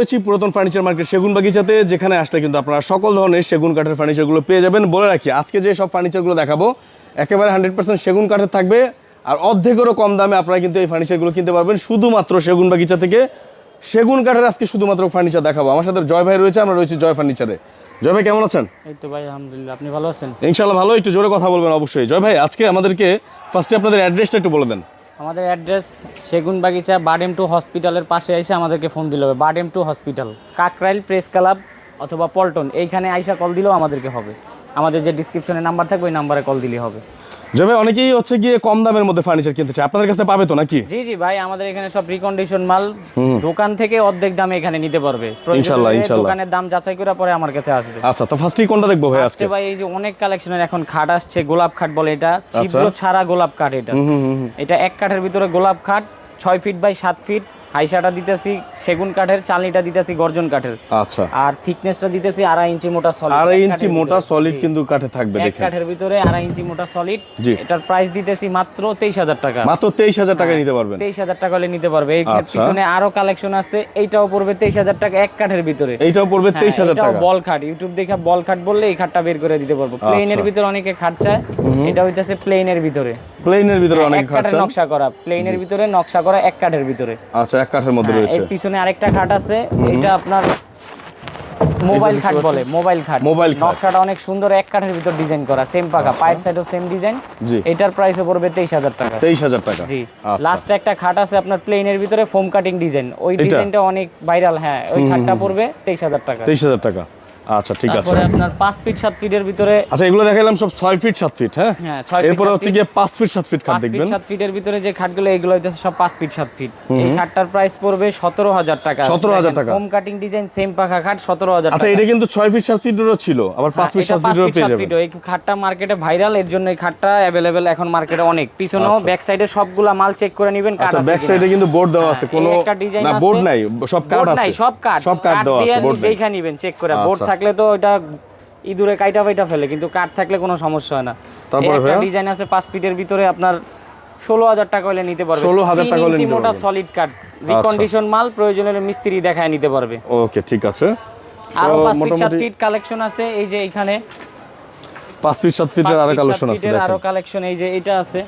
রয়েছি পুরাতন furniture market সেগুন বাগিচাতে যেখানে আসলে কিন্তু আপনারা সকল ধরনের সেগুন কাঠের ফার্নিচারগুলো পেয়ে যাবেন। বলে রাখি আজকে যে সব ফার্নিচারগুলো দেখাবো একেবারে হান্ড্রেড পার্সেন্ট সেগুন কাঠের থাকবে আর অর্ধেকেরও কম দামে আপনারা কিন্তু এই ফার্নিচারগুলো কিনতে পারবেন শুধুমাত্র সেগুন বাগিচা থেকে। সেগুন কাঠের আজকে শুধুমাত্র ফার্নিচার দেখাবো। আমার সাথে জয় ভাই রয়েছে আমরা রয়েছি জয় ফার্নিচারে জয় ভাই কেমন আছেন? এই তো ভাই আলহামদুলিল্লাহ। আপনি ভালো আছেন? ইনশাল্লাহ ভালো একটু জোরে কথা বলবেন অবশ্যই। জয় ভাই আজকে আমাদেরকে ফার্স্টে আপনাদের অ্যাড্রেসটা একটু বলে দেন। আমাদের অ্যাড্রেস সেগুন বাগিচা বাডেম টু হসপিটালের পাশে এসে আমাদেরকে ফোন দিলে হবে। BIRDEM two hospital, Kakrail press club অথবা পল্টন। এইখানে আইসা কল দিলেও আমাদেরকে হবে। আমাদের যে ডিসক্রিপশনে নাম্বার থাকবে, ওই নাম্বারে কল দিলেই হবে। ভাই অনেকেই হচ্ছে গিয়ে কম দামের মধ্যে ফার্নিচার কিনতে চায়। আপনাদের কাছে পাবে তো নাকি? জি জি ভাই আমাদের এখানে সব রিকন্ডিশন মাল। দোকান থেকে অর্ধেক দামে এখানে নিতে পারবে। হলে ইনশাল্লাহ। দোকানের দাম যাচাই করে পরে আমার কাছে আসবে। আচ্ছা তো ফার্স্টেই কোনটা দেখব ভাই আজকে ভাই এই যে অনেক কালেকশনের এখন খাট আসছে গোলাপ খাট বলে এটা। ছিদ্র ছাড়া গোলাপ কাঠ এটা। এটা এক কাঠের ভিতরে গোলাপ খাট ছয় ফিট বাই সাত ফিট হাইসাটা দিতেছি সেগুন কাঠের চালনিটা দিতেছি গর্জন কাঠের। আচ্ছা। আর থিকনেসটা দিতেছি আড়াই ইঞ্চি মোটা সলিড আড়াই ইঞ্চি মোটা সলিড কিন্তু কাঠে থাকবে এক দেখেন। কাঠের ভিতরে আড়াই ইঞ্চি মোটা সলিড। এটার প্রাইস দিতেছি মাত্র তেইশ হাজার টাকা। মাত্র তেইশ হাজার টাকা নিতে পারবেন। তেইশ হাজার টাকা হলে নিতে পারবে। এই আচ্ছা। পিছনে আরও কালেকশন আছে এইটাও পড়বে তেইশ হাজার টাকা এক কাঠের ভিতরে। এইটাও পড়বে তেইশ হাজার হ্যাঁ, এটাও টাকা। বল খাট। ইউটিউব দেখে বল খাট বললে এই খাটটা বের করে দিতে পারব। প্লেনের ভিতরে অনেকে খাট চায়। এটা হইতাছে প্লেনের ভিতরে। প্লেনের ভিতরে অনেক এক কাঠের নকশা করা প্লেনের ভিতরে নকশা করা এক কাঠের ভিতরে। আচ্ছা এক কাঠের মধ্যে হ্যাঁ, রয়েছে। এর পিছনে আরেকটা খাট আছে এটা আপনার মোবাইল খাট বলে মোবাইল খাট। মোবাইল খাট। নকশাটা অনেক সুন্দর এক কাঠের ভিতর ডিজাইন করা সেম পাকা পায়ের সাইডও সেম ডিজাইন জি। এটার প্রাইসও পড়বে তেইশ হাজার টাকা। তেইশ হাজার টাকা। জি। আচ্ছা। লাস্ট একটা খাট আছে আপনার প্লেনের ভিতরে ফোম কাটিং ডিজাইন ওই ডিজাইনটা অনেক ভাইরাল হ্যাঁ ওই খাটটা পড়বে তেইশ হাজার টাকা। তেইশ হাজার টাকা। আচ্ছা ঠিক আছে। তারপরে আপনার পাঁচ ফিট সাত ফিটের ভিতরে আচ্ছা এগুলো দেখাইলাম সব ছয় ফিট সাত ফিট হ্যাঁ? হ্যাঁ এরপরে হচ্ছে গিয়ে পাঁচ ফিট সাত ফিট খাট পাঁচ ফিট দেখবেন। সাত ফিটের ভিতরে যে খাটগুলো এগুলো হইতেছে সব পাঁচ ফিট সাত ফিট এই খাটটার প্রাইস পড়বে সতেরো হাজার টাকা। 17,000 টাকা। ফোম কাটিং ডিজাইন সেম পাখা খাট সতেরো হাজার আচ্ছা এটা কিন্তু ছয় ফিট সাত ফিটেরও ছিল আবার পাঁচ ফিট হ্যাঁ, এটা সাত পাঁচ ফিটেরও পেয়ে যাবেন। এই খাটটা মার্কেটে ভাইরাল এর জন্য এই খাটটা অ্যাভেলেবেল এখন মার্কেটে অনেক। পিছনেও ব্যাক সাইডে সবগুলা মাল চেক করে নেবেন কাঠ আচ্ছা আছে ব্যাক সাইডে কিন্তু বোর্ড দেওয়া আছে হ্যাঁ, কোনো না বোর্ড নাই সব বোর্ড আছে। সব কাঠ। সব কাঠ দেওয়া আছে বোর্ড দেখে নিবেন চেক করে। বোর্ড আচ্ছা। থাকলে তো এটা ইঁদুরে কাইটা ফাইটা ফেলে কিন্তু কাঠ থাকলে কোনো সমস্যা হয় না। তারপরে একটা ডিজাইন আছে পাঁচ ফিটের ভিতরে আপনার ষোলো হাজার টাকা হলে নিতে পারবে। 16,000 তিন টাকা হলে মোটা সলিড কাঠ রিকন্ডিশন মাল প্রয়োজন হলে মিস্ত্রি দেখায় নিতে পারবে। ওকে ঠিক আছে। আরও পাঁচ ফিট সাত ফিট কালেকশন আছে এই যে এখানে। পাঁচ ফিট সাত ফিটের আরও কালেকশন আছে আরও কালেকশন এই যে এটা আছে।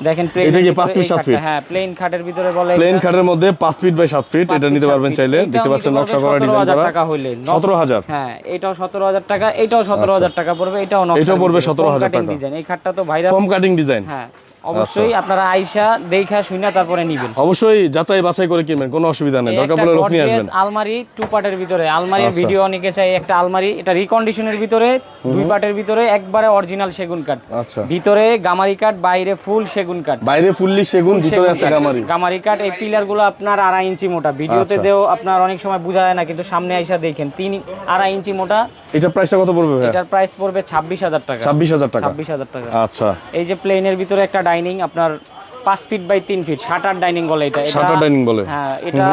দেখেন প্লেন এটা কি ফিট, সাত ফিট? হ্যাঁ প্লেন খাটের ভিতরে বলে প্লেন খাটের মধ্যে পাঁচ ফিট বাই সাত ফিট এটা নিতে পারবেন চাইলে। দেখতে পাচ্ছেন নকশা করা ডিজাইন করা? টাকা হইলে। ন- সতেরো হাজার? হ্যাঁ এটাও সতেরো হাজার টাকা এটাও সতেরো হাজার টাকা পড়বে এটাও এটাও পড়বে 17,000 টাকা। ডিজাইন এই খাটটা তো ভাইরাল। ফোম কাটিং ডিজাইন হ্যাঁ। অবশ্যই আপনারা আইসা দেখা শুনে তারপরে নিবেন। অবশ্যই যাচাই বাছাই করে কিনবেন কোনো অসুবিধা নেই। দরকার পড়লে লোক নিয়ে আসবেন। আলমারি টু পার্টের ভিতরে। আলমারির আচ্ছা। ভিডিও অনেকে চাই একটা আলমারি। এটা রিকন্ডিশনের ভিতরে দুই পার্টের ভিতরে একবারে অরিজিনাল সেগুন কাঠ। আচ্ছা। ভিতরে গামারি কাঠ বাইরে ফুল সেগুন কাঠ। বাইরে ফুললি সেগুন ভিতরে আছে গামারি। গামারি কাঠ এই পিলারগুলো আপনার আড়াই ইঞ্চি মোটা। ভিডিওতে আচ্ছা। দেও আপনার অনেক সময় বোঝা যায় না কিন্তু সামনে আইসা দেখেন তিন আড়াই ইঞ্চি মোটা এটা প্রাইসটা কত পড়বে ভাই এটার প্রাইস পড়বে ছাব্বিশ হাজার টাকা। ছাব্বিশ হাজার টাকা। ছাব্বিশ হাজার টাকা। আচ্ছা। এই যে প্লেনের ভিতরে একটা ডাইনিং আপনার পাঁচ ফিট বাই তিন ফিট শাটার ডাইনিং বলে এটা। শাটার ডাইনিং বলে? হ্যাঁ এটা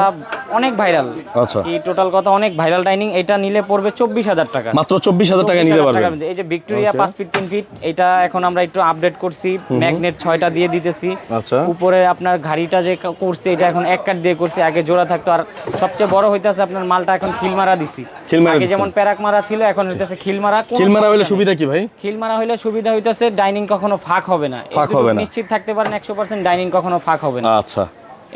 অনেক ভাইরাল আচ্ছা। এই টোটাল কথা অনেক ভাইরাল ডাইনিং এটা নিলে পড়বে চব্বিশ হাজার টাকা। মাত্র চব্বিশ হাজার টাকা নিতে 24,000 পারবেন এই যে ভিক্টোরিয়া পাঁচ ফিট তিন ফিট এটা এখন আমরা একটু আপডেট করছি ম্যাগনেট ছয়টা দিয়ে দিতেছি। আচ্ছা। উপরে আপনার ঘাড়িটা যে করছে এটা এখন এক কাট দিয়ে করছে আগে জোড়া থাকতো। আর সবচেয়ে বড় হইতাছে আপনার মালটা এখন খিল মারা দিছি। আগে যেমন প্যারাক মারা ছিল এখন হইতাছে খিল মারা। হলে সমস্যা নেই। সুবিধা কি ভাই? খিল মারা হইলে সুবিধা হইতাছে ডাইনিং কখনো ফাঁক হবে না। ফাঁক হবে না। নিশ্চিত থাকতে পারেন একশো পার্সেন্ট ডাইনিং কখনো ফাঁক হবে না। আচ্ছা।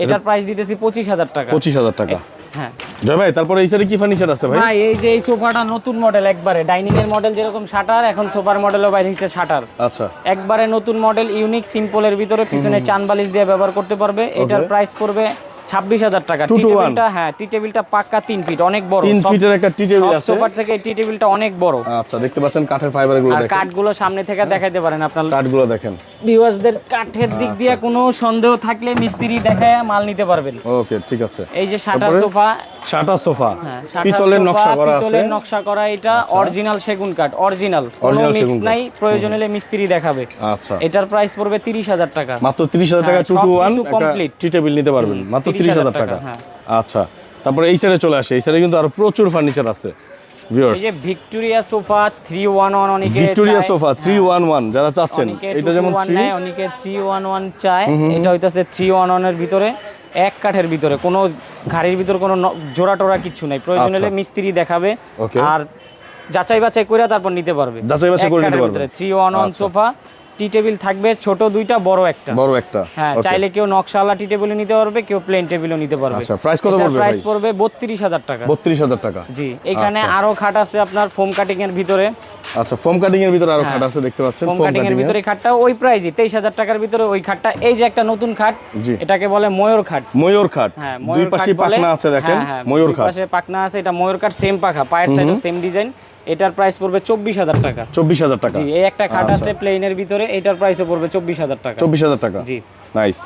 এটার প্রাইস দিতেছি পঁচিশ হাজার টাকা। পঁচিশ হাজার টাকা। হ্যাঁ। জয় ভাই তারপরে এই সাইডে কি ফার্নিচার আছে ভাই? ভাই এই যে এই সোফাটা নতুন মডেল একবারে। ডাইনিং এর মডেল যেরকম শাটার এখন সোফার মডেলও বাইরে হচ্ছে শাটার। আচ্ছা। একবারে নতুন মডেল ইউনিক সিম্পলের ভিতরে পিছনে চান বালিশ দিয়ে ব্যবহার করতে পারবে। এটার প্রাইস পড়বে ছাব্বিশ হাজার টাকা। টি টেবিলটা হ্যাঁ টি টেবিলটা পাক্কা তিন ফিট অনেক বড়। তিন ফিটের একটা টি টেবিল আছে। সোফার থেকে টি টেবিলটা অনেক বড়। আচ্ছা দেখতে পাচ্ছেন কাঠের ফাইবারগুলো আর কাঠগুলো সামনে থেকে দেখাইতে পারেন আপনার। কাঠগুলো দেখেন। ভিউয়ার্সদের কাঠের দিক দিয়ে কোনো সন্দেহ থাকলে মিস্ত্রি দেখায় মাল নিতে পারবেন। ওকে ঠিক আছে। এই যে শাটার সোফা। শাটা সোফা। হ্যাঁ, পিতলের নকশা করা আছে। আচ্ছা। পিতলের নকশা করা এটা অরিজিনাল সেগুন কাঠ অরিজিনাল কোনো মিক্স সেগুন নাই প্রয়োজন হলে মিস্ত্রি দেখাবে। আচ্ছা। এটার প্রাইস পড়বে তিরিশ হাজার টাকা। মাত্র তিরিশ হাজার টাকা হ্যাঁ, টু টু একটা টি টেবিল নিতে পারবেন। মাত্র 30,000 তিরিশ হাজার টাকা হ্যাঁ। আচ্ছা তারপরে এই সাইডে চলে আসে। এই সাইডে কিন্তু আরও প্রচুর ফার্নিচার আছে ভিউয়ার্স এই যে Victoria sofa three one one অনেকে Victoria sofa three one one যারা চাচ্ছেন এটা যেমন থ্রি অনেকে থ্রি ওয়ান ওয়ান চায়। এটা হইতাছে থ্রি ওয়ান ওয়ানের ভিতরে এক কাঠের ভিতরে। কোনো ঘাড়ির ভিতরে কোনো জোড়া টোড়া কিছু নাই। প্রয়োজন আচ্ছা। হলে মিস্ত্রি দেখাবে আর যাচাই বাছাই করে তারপর নিতে পারবে। যাচাই বাছাই করে নিতে পারবে। থ্রি ওয়ান ওয়ান আচ্ছা। সোফা টি টেবিল থাকবে ছোট দুইটা বড় একটা। বড় একটা। হ্যাঁ চাইলে কেউ নকশালা টি টেবিলও নিতে পারবে কেউ প্লেন টেবিলও নিতে পারবে। আচ্ছা, price কত পড়বে প্রাইস পড়বে বত্রিশ হাজার টাকা। বত্রিশ হাজার টাকা। জি এখানে আচ্ছা। আরও খাট আছে আপনার ফোম কাটিং এর ভিতরে। আচ্ছা ফোম কাটিং এর ভিতরে আরও হ্যাঁ। খাট আছে দেখতে পাচ্ছেন ফোম কাটিং এর ভিতরে খাটটা ওই তেইশ হাজার টাকার ভিতরে ওই খাটটা। এই যে একটা নতুন খাট জি। এটাকে বলে ময়ূর খাট। ময়ূর খাট। হ্যাঁ দুই ময়ূর পাশে পাখনা আছে দেখেন হ্যাঁ, হ্যাঁ, ময়ূর দুই খাট। পাশে পাখনা আছে এটা ময়ূর খাট সেম পাখা। পায়ের সাইডও সেম ডিজাইন এটার প্রাইস পড়বে চব্বিশ হাজার টাকা। চব্বিশ হাজার টাকা। জি এই একটা খাট আছে প্লেনের ভিতরে এটার প্রাইসও পড়বে চব্বিশ হাজার টাকা। চব্বিশ হাজার টাকা। জি। নাইস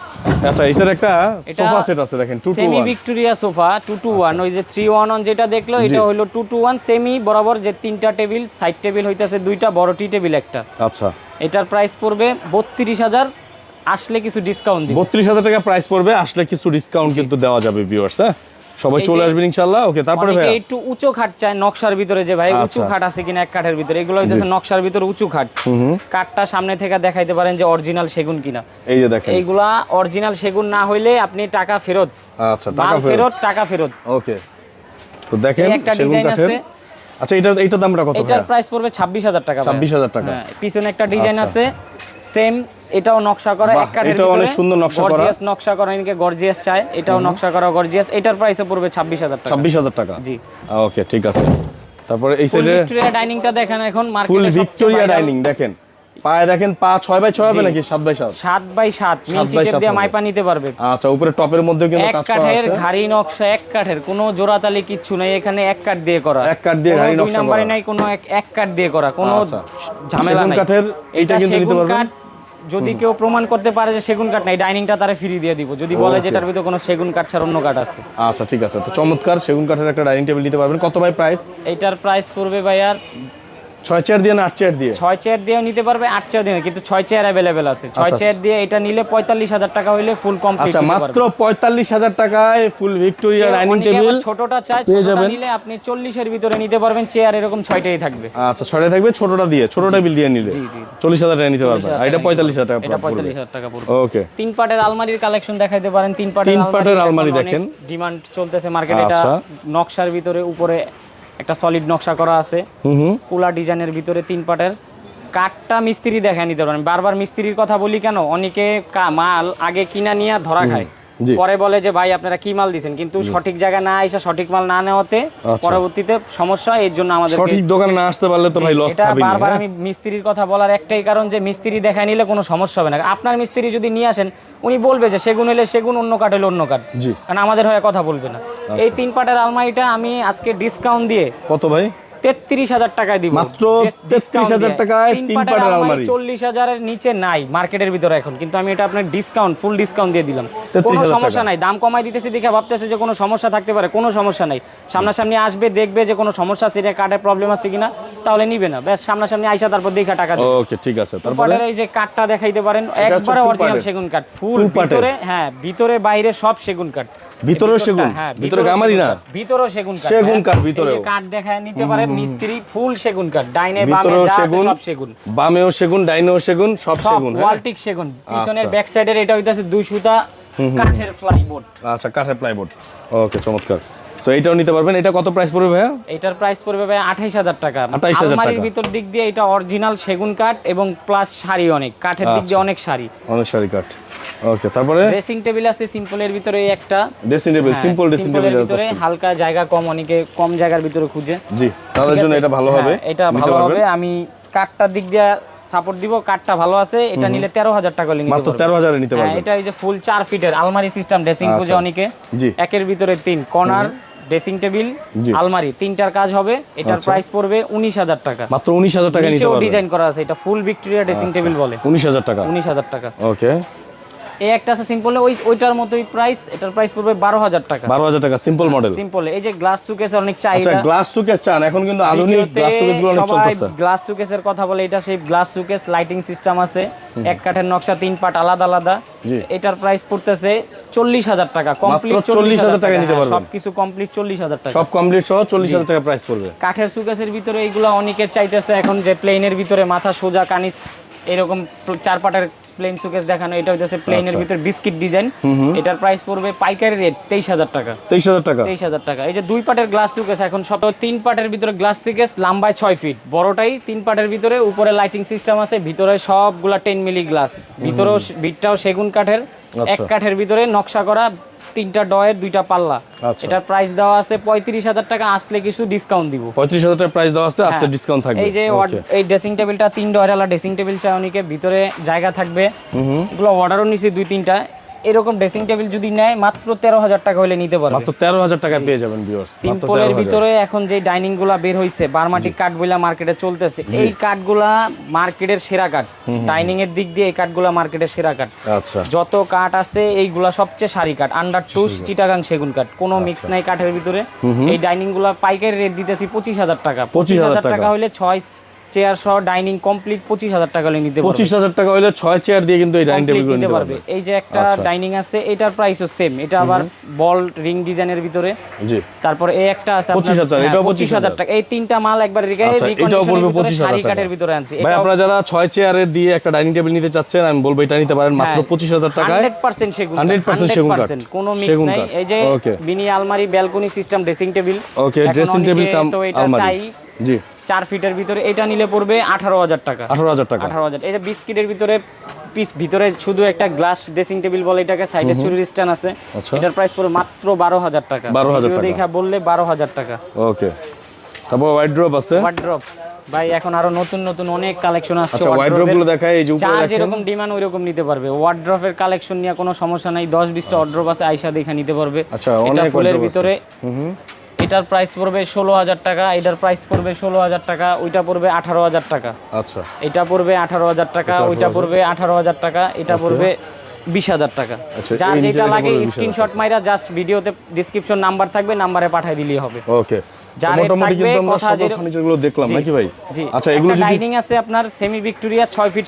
আচ্ছা একটা সোফা সেট আছে দেখেন two two semi one Victoria sofa two two one ওই যে থ্রি ওয়ান ওয়ান যেটা দেখল এটা হলো টু টু ওয়ান সেমি বরাবর যে তিনটা টেবিল সাইড টেবিল হইতেছে দুইটা বড় টি টেবিল একটা। আচ্ছা। এটার প্রাইস পড়বে বত্রিশ হাজার আসলে কিছু ডিসকাউন্ট দিবে। বত্রিশ হাজার টাকা প্রাইস পড়বে আসলে কিছু ডিসকাউন্ট কিন্তু দেওয়া যাবে ভিউয়ার্স হ্যাঁ? সবাই চলে আসবেন ইনশাল্লাহ ওকে তারপরে ভাই একটু উঁচু খাট চাই নকশার ভিতরে যে ভাই উঁচু আচ্ছা। খাট আছে কিনা এক কাঠের ভিতরে এগুলো হইতাছে নকশার ভিতরে উঁচু খাট। কাঠটা সামনে থেকে দেখাইতে পারেন যে অরিজিনাল সেগুন কিনা। এই যে দেখেন। এইগুলা অরিজিনাল সেগুন না হইলে আপনি টাকা ফেরত। আচ্ছা টাকা ফেরত। টাকা ফেরত। ওকে তো দেখেন একটা সেগুন কাঠের। আছে। আচ্ছা এটা এইটার দামটা কত এটার প্রাইস পড়বে ছাব্বিশ হাজার টাকা 26,000 টাকা। হ্যাঁ, পিছনে একটা ডিজাইন আচ্ছা। আছে সেম এটাও নকশা করা এক কাঠের এটা অনেক সুন্দর নকশা করা। গর্জিয়াস নকশা করা এদিকে গর্জিয়াস চাই এটাও নকশা করা গর্জিয়াস এটার প্রাইসও পড়বে ছাব্বিশ হাজার টাকা। ছাব্বিশ হাজার টাকা? জি। ওকে ঠিক আছে। তারপরে এই সাইডে ভিক্টোরিয়া ডাইনিংটা দেখেন এখন মার্কেটে ফুল ভিক্টোরিয়া ডাইনিং দেখেন। পায়ে দেখেন পা ছয় বাই ছয় হবে নাকি? সাত বাই সাত? সাত বাই সাত। দিয়ে। মাইপা নিতে পারবে। আচ্ছা উপরে টপের মধ্যে কিন্তু এক কাঠের ঘাড়ি নকশা এক কাঠের। কোনো জোড়াতালি কিচ্ছু নাই এখানে এক কাঠ দিয়ে করা। এক কাঠ দিয়ে ঘাড়ি নকশা নাম্বারে নাই কোনো এক কাঠ দিয়ে করা। কোনো আচ্ছা। ঝামেলা নাই। কাঠের এইটা কিন্তু নিতে পারবেন। যদি কেউ প্রমাণ করতে পারে যে সেগুন কাঠ নাই ডাইনিংটা তারা ফ্রি দিয়ে দিব। যদি বলে Okay. যে এটার ভিতরে কোনো সেগুন কাঠ ছাড়া অন্য কাঠ আছে। আচ্ছা ঠিক আছে। তো চমৎকার সেগুন কাঠের একটা ডাইনিং টেবিল নিতে পারবেন। কত ভাই প্রাইস এটার প্রাইস পড়বে ভাই আর ছয় চেয়ার দিয়ে না আট চেয়ার দিয়ে? ছয় চেয়ার দিয়েও নিতে পারবে আট চেয়ার দিয়ে কিন্তু ছয় চেয়ার অ্যাভেলেবেল আছে। ছয় আচ্ছা। চেয়ার দিয়ে এটা নিলে পঁয়তাল্লিশ হাজার টাকা হইলে ফুল কমপ্লিট আচ্ছা মাত্র পঁয়তাল্লিশ হাজার টাকায় ফুল ভিক্টোরিয়া ডাইনিং টেবিল ছোটটা চাই পেয়ে যাবেন। নিলে আপনি চল্লিশের ভিতরে নিতে পারবেন চেয়ার এরকম ছয়টাই থাকবে। আচ্ছা ছয়টা থাকবে ছোটটা দিয়ে ছোট টেবিল দিয়ে নিলে। চল্লিশ হাজার টাকা নিতে পারবেন। আর এটা পঁয়তাল্লিশ হাজার টাকা এটা পঁয়তাল্লিশ হাজার টাকা পড়বে। ওকে তিন পাটের আলমারির কালেকশন দেখাইতে পারেন তিন পাটের তিন পাটের আলমারি দেখেন। ডিমান্ড চলতেছে মার্কেটে এটা আচ্ছা। নকশার ভিতরে উপরে একটা সলিড নকশা করা আছে। কুলা ডিজাইনের ভিতরে তিন পাটের। কাঠটা মিস্ত্রি দেখায় নিতে পারেন। বারবার মিস্ত্রির কথা বলি কেন? অনেকে মাল আগে কিনা নিয়ে ধরা খায়। পরে বলে যে ভাই আপনারা কি মাল দিছেন? কিন্তু সঠিক জায়গায় না এসে সঠিক মাল না নেওয়াতে আচ্ছা। পরবর্তীতে সমস্যা এর জন্য আমাদের সঠিক দোকানে না আসতে পারলে তো ভাই লস খাবেন বারবার আমি মিস্ত্রির কথা বলার একটাই কারণ যে মিস্ত্রি দেখায় নিলে কোনো সমস্যা হবে না। আপনার মিস্ত্রি যদি নিয়ে আসেন উনি বলবে যে সেগুন হলে সেগুন অন্য কাঠ হলে অন্য কাঠ। জি। কারণ আমাদের হয়ে কথা বলবে না। এই তিন পাটের আলমারিটা আমি আজকে ডিসকাউন্ট দিয়ে কত ভাই? তেত্রিশ হাজার টাকায় দিব। মাত্র 33,000 টাকায় তিন পাটের আলমারি। চল্লিশ হাজারের নিচে নাই মার্কেটের ভিতরে এখন। কিন্তু আমি এটা আপনার ডিসকাউন্ট ফুল ডিসকাউন্ট দিয়ে দিলাম। কোনো সমস্যা নাই দাম কমাই দিতেছি দেখে ভাবতেছে যে কোনো সমস্যা থাকতে পারে কোনো সমস্যা নাই। সামনাসামনি আসবে দেখবে যে কোনো সমস্যা আছে এটা কার্ডের প্রবলেম আছে কিনা তাহলে নিবে না। ব্যাস সামনাসামনি আইসা তারপর দেখা টাকা ওকে ঠিক আছে। তারপরে? এই যে কাঠটা দেখাইতে পারেন একবারে অরিজিনাল সেগুন কাঠ ফুল ভিতরে হ্যাঁ ভিতরে বাইরে সব সেগুন কাঠ ভিতরেও এই সেগুন? হ্যাঁ ভিতরে গামারি না? ভিতরেও সেগুন কাঠ সেগুন হ্যাঁ। কাঠ এই কাঠ দেখায় নিতে পারে মিস্ত্রি ফুল সেগুন কাঠ ডাইনে বামে যা সেগুন সব সেগুন। বামেও সেগুন ডাইনেও সেগুন সব সেগুন হ্যাঁ? ওয়ালটিক সেগুন। পিছনের আচ্ছা। ব্যাক সাইডের এটা হইতাছে দুই সুতা কাঠের ফ্লাইবোর্ড আচ্ছা কাঠের প্লাইবোর্ড ওকে চমৎকার। সো এইটাও নিতে পারবেন। এটা কত প্রাইস পড়বে ভাইয়া? এটার প্রাইস পড়বে ভাই আঠাইশ হাজার টাকা। 28,000 আলমারির টাকা। ভিতর দিক দিয়ে এটা অরিজিনাল সেগুন কাঠ এবং প্লাস শাড়ি অনেক। কাঠের দিক দিয়ে অনেক শাড়ি। অনেক সারি কাঠ। ওকে তারপরে? ড্রেসিং টেবিল আছে সিম্পলের ভিতরে একটা। Dressing table simple dressing table ভিতরে হালকা জায়গা কম অনেকে কম জায়গার ভিতরে খুঁজে। জি তাদের জন্য এটা ভালো হবে। হ্যাঁ, এটা ভালো হবে। আমি কাঠটার দিক দিয়ে সাপোর্ট দিব কাঠটা ভালো আছে। এটা নিলে তেরো হাজার টাকা নিতে মাত্র তেরো হাজারে নিতে হ্যাঁ, পারবেন। এটা এই যে ফুল চার ফিটের আলমারি সিস্টেম ড্রেসিং খুঁজে অনেকে। জি। একের ভিতরে তিন কর্নার ড্রেসিং টেবিল আলমারি। তিনটার কাজ হবে। এটার আচ্ছা। প্রাইস পড়বে উনিশ হাজার টাকা। মাত্র উনিশ হাজার টাকা নিচেও ডিজাইন করা আছে। এটা ফুল ভিক্টোরিয়া ড্রেসিং টেবিল বলে। উনিশ হাজার টাকা। উনিশ হাজার টাকা। ওকে এই একটা আছে সিম্পল ওই ওইটার মতোই প্রাইস এটার প্রাইস পড়বে বারো হাজার টাকা। বারো হাজার টাকা সিম্পল মডেল সিম্পল এই যে গ্লাস সুকেস অনেক আচ্ছা গ্লাস সুকেস চান এখন কিন্তু আধুনিক গ্লাস সুকেসগুলো অনেক চলতেছে। গ্লাস সুকেসের কথা বলে এটা সেই গ্লাস সুকেস লাইটিং সিস্টেম আছে। এক কাঠের নকশা তিন পাট আলাদা আলাদা। এটার প্রাইস পড়তেছে চল্লিশ হাজার টাকা কমপ্লিট 40,000 টাকা। নিতে পারবেন। কিছু কমপ্লিট চল্লিশ হাজার টাকা। সব কমপ্লিট সহ চল্লিশ হাজার টাকা প্রাইস পড়বে। কাঠের সুকেসের ভিতরে এইগুলো অনেকে চাইতেছে এখন যে প্লেনের ভিতরে মাথা সোজা কানিস এরকম চার পাটের প্লেন সুকেস দেখানো এটা হচ্ছে প্লেনের ভিতরে বিস্কিট ডিজাইন এটার প্রাইস পড়বে পাইকারি রেট তেইশ হাজার টাকা। তেইশ হাজার টাকা? তেইশ হাজার টাকা। এই যে দুই পাটের গ্লাস সুকেস এখন সব তিন পাটের ভিতরে গ্লাস সুকেস লম্বায় ছয় ফিট বড়টাই তিন পাটের ভিতরে উপরে লাইটিং সিস্টেম আছে ভিতরে সবগুলা টেন মিলি গ্লাস ভিতরেও ভিটটাও সেগুন কাঠের এক আচ্ছা। কাঠের ভিতরে নকশা করা তিনটা ডয়ের দুইটা পাল্লা। আচ্ছা। এটার প্রাইস দেওয়া আছে পঁয়ত্রিশ হাজার টাকা আসলে কিছু ডিসকাউন্ট দিব। পঁয়ত্রিশ হাজার টাকা প্রাইস দেওয়া আছে আসলে ডিসকাউন্ট থাকবে। হ্যাঁ। এই যে এই ড্রেসিং টেবিলটা তিন ডয়ের আলা ড্রেসিং টেবিল চাই অনেকে ভিতরে জায়গা থাকবে। এগুলো অর্ডারও নিছি দুই তিনটা। এরকম ড্রেসিং টেবিল যদি নেয় মাত্র তেরো হাজার টাকা হলে নিতে পারবে। মাত্র তেরো হাজার টাকা পেয়ে যাবেন ভিউয়ার্স সিম্পলের ভিতরে এখন যে ডাইনিংগুলা বের হইছে বারমাটিক কাঠগুলা মার্কেটে চলতেছে এই কাঠগুলা মার্কেটের সেরা কাঠ ডাইনিং এর দিক দিয়ে এই কাঠগুলা মার্কেটের সেরা কাঠ আচ্ছা। যত কাঠ আছে এইগুলা সবচেয়ে সারি কাঠ আন্ডার টুস চিটাগাং সেগুন কাঠ কোনো আচ্ছা। মিক্স নাই কাঠের ভিতরে। এই ডাইনিংগুলা পাইকারি রেট দিতেছি পঁচিশ হাজার টাকা। পঁচিশ হাজার টাকা হলে ছয় চেয়ার সহ ডাইনিং কমপ্লিট পঁচিশ হাজার টাকা হলে নিতে পঁচিশ হাজার টাকা হইলে ছয় চেয়ার দিয়ে কিন্তু এই ডাইনিং টেবিল নিতে নিতে পারবে। পারবে। এই যে একটা আচ্ছা। ডাইনিং আছে এটার প্রাইসও সেম এটা আবার বল রিং ডিজাইনের ভিতরে। জি। তারপর এই একটা আছে 25,000, এটাও পঁচিশ হাজার। টাকা। এই তিনটা মাল একবার রেখে আচ্ছা, এটাও পড়বে পঁচিশ হাজার কাঠের ভিতরে আনছি। ভাই আপনারা যারা ছয় চেয়ারের দিয়ে একটা ডাইনিং টেবিল নিতে চাচ্ছেন আমি বলব এটা নিতে পারেন মাত্র হ্যাঁ। পঁচিশ হাজার টাকায়। হান্ড্রেড পার্সেন্ট সেগুন 100% সেগুন কাঠ। 100% কোনো মিক্স নাই। এই যে. বিনি আলমারি balcony system dressing table okay dressing table cum আলমারি। জি। চার ফিটের ভিতরে এটা নিলে পড়বে আঠারো হাজার টাকা। আঠারো হাজার টাকা। আঠারো হাজার। যে বিস্কিটের ভিতরে পিস ভিতরে শুধু একটা গ্লাস ড্রেসিং টেবিল বলে এটাকে সাইডে চুরির স্ট্যান্ড আছে। আচ্ছা। এটার প্রাইস পড়বে মাত্র বারো হাজার টাকা। 12,000 ভিডিও টাকা। দেখা বললে বারো হাজার টাকা। ওকে। তারপর ওয়াইড ড্রপ আছে? ওয়ার্ড্রপ ভাই এখন আরও নতুন নতুন অনেক কালেকশন আসছে আচ্ছা ওয়াইড ড্রপগুলো দেখায় এই যে উপরে চার দেখেন। যেরকম ডিমান্ড ওই রকম নিতে পারবে। ওয়ার্ড্রপের কালেকশন নিয়ে কোনো সমস্যা নাই। দশ বিশটা ওয়ার্ড্রপ আছে আইসা দেখে নিতে পারবে। আচ্ছা, এটা অনেক ফুলের ভিতরে আছে। এটার প্রাইস পড়বে ষোলো হাজার টাকা এটার প্রাইস পড়বে ষোলো হাজার টাকা ওইটা পড়বে আঠারো হাজার টাকা। আচ্ছা। এটা পড়বে আঠারো হাজার টাকা ওইটা পড়বে আঠারো হাজার টাকা এটা পড়বে বিশ হাজার টাকা। আচ্ছা, যার যেটা লাগে পড়বে 20,000 স্ক্রিনশট মাইরা জাস্ট ভিডিওতে ডিসক্রিপশন নাম্বার থাকবে নাম্বারে পাঠিয়ে দিলেই হবে। ওকে মোটামুটি কিন্তু আমরা সকল ফার্নিচারগুলো দেখলাম নাকি ভাই? আচ্ছা এগুলো যদি ডাইনিং আছে আপনার সেমি ভিক্টোরিয়া ছয় ফিট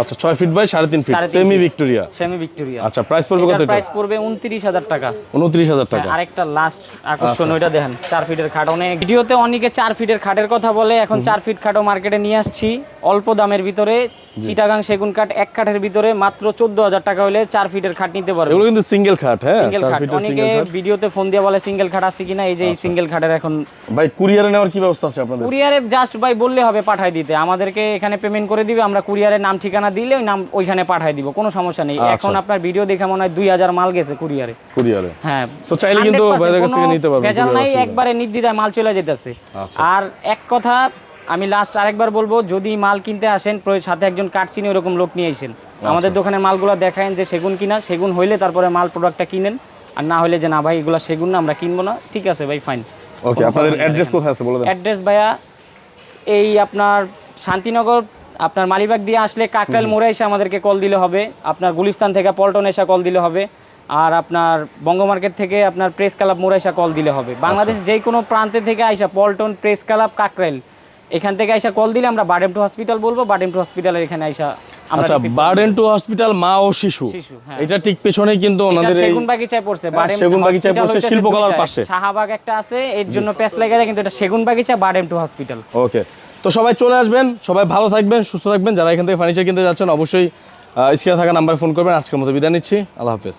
আচ্ছা ছয় ফিট বাই সাড়ে তিন feet semi Victoria semi Victoria আচ্ছা প্রাইস পড়বে কত এটা? প্রাইস পড়বে উনত্রিশ হাজার টাকা। উনত্রিশ হাজার টাকা। আরেকটা লাস্ট আচ্ছা। আকর্ষণ ওইটা দেখেন চার ফিটের খাট অনেক। ভিডিওতে অনেকে চার ফিটের খাটের কথা বলে এখন চার ফিট খাটও মার্কেটে নিয়ে আসছি। অল্প দামের ভিতরে চিটাগাং সেগুন কাঠ এক কাঠের ভিতরে মাত্র চোদ্দ হাজার টাকা হলে চার ফিটের খাট নিতে পারবে এগুলো কিন্তু সিঙ্গেল খাট হ্যাঁ? সিঙ্গেল খাট। অনেকে ভিডিওতে ফোন দিয়ে বলে সিঙ্গেল খাট আছে কিনা এই যে এই আচ্ছা। সিঙ্গেল খাটের এখন ভাই কুরিয়ারে নেওয়ার কি ব্যবস্থা আছে আপনাদের? কুরিয়ারে জাস্ট ভাই বললে হবে পাঠাই দিতে। আমাদেরকে এখানে পেমেন্ট করে দিবে আমরা কুরিয়ারের নাম ঠিকানা দিলে ওই নাম ওইখানে পাঠাই দিব কোনো সমস্যা নেই। আচ্ছা। এখন আপনার ভিডিও দেখে মনে হয় দুই হাজার মাল গেছে কুরিয়ারে। কুরিয়ারে। হ্যাঁ। তো চাইলে কিন্তু 100% ভাইদের কাছ থেকে নিতে পারবেন, ভেজাল নাই একবারে নির্দ্বিধায় মাল চলে যেতেছে। আচ্ছা। আর এক কথা আমি লাস্ট আরেকবার বলব যদি মাল কিনতে আসেন প্রয়- সাথে একজন কাটচিনি ওরকম লোক নিয়ে আসেন আচ্ছা। আমাদের দোকানের মালগুলো দেখায়েন যে সেগুন কিনা সেগুন হইলে তারপরে মাল প্রোডাক্টটা কিনেন। আর না হলে যে না ভাই এগুলো সেগুন না আমরা কিনবো না। ঠিক আছে ভাই ফাইন ওকে আপনাদের অ্যাড্রেস কোথায় আছে বলে দেন। অ্যাড্রেস ভাইয়া এই আপনার শান্তিনগর আপনার মালিবাগ দিয়ে আসলে কাকরাইল মোড়ে এসে আমাদেরকে কল দিলে হবে। আপনার গুলিস্তান থেকে পল্টন এসে কল দিলে হবে। আর আপনার বঙ্গ মার্কেট থেকে আপনার প্রেস ক্লাব মোড়ে এসে কল দিলে হবে। বাংলাদেশ যে কোনো প্রান্তে থেকে আইসা পল্টন প্রেস ক্লাব কাকরাইল। এখান থেকে আইসা কল দিলে আমরা বাডেম টু হসপিটাল বলব বাডেম টু হসপিটালের এখানে আইসা আচ্ছা বার্ডেন টু হসপিটাল মা ও শিশু। হ্যাঁ। এটা ঠিক পেছনেই কিন্তু ওনাদের সেগুন বাগিচায় পড়ছে হ্যাঁ, বাডেম সেগুন বাগিচায় পড়ছে, শিল্পকলার। পাশে। শাহবাগ একটা আছে এর জন্য প্যাস লেগে যায় কিন্তু এটা সেগুন বাগিচা বাডেম টু হসপিটাল ওকে তো সবাই চলে আসবেন সবাই ভালো থাকবেন সুস্থ থাকবেন। যারা এখান থেকে ফার্নিচার কিনতে যাচ্ছেন অবশ্যই স্ক্রিনে থাকা নাম্বারে ফোন করবেন। আজকের মতো বিদায় নিচ্ছি। আল্লাহ হাফেজ।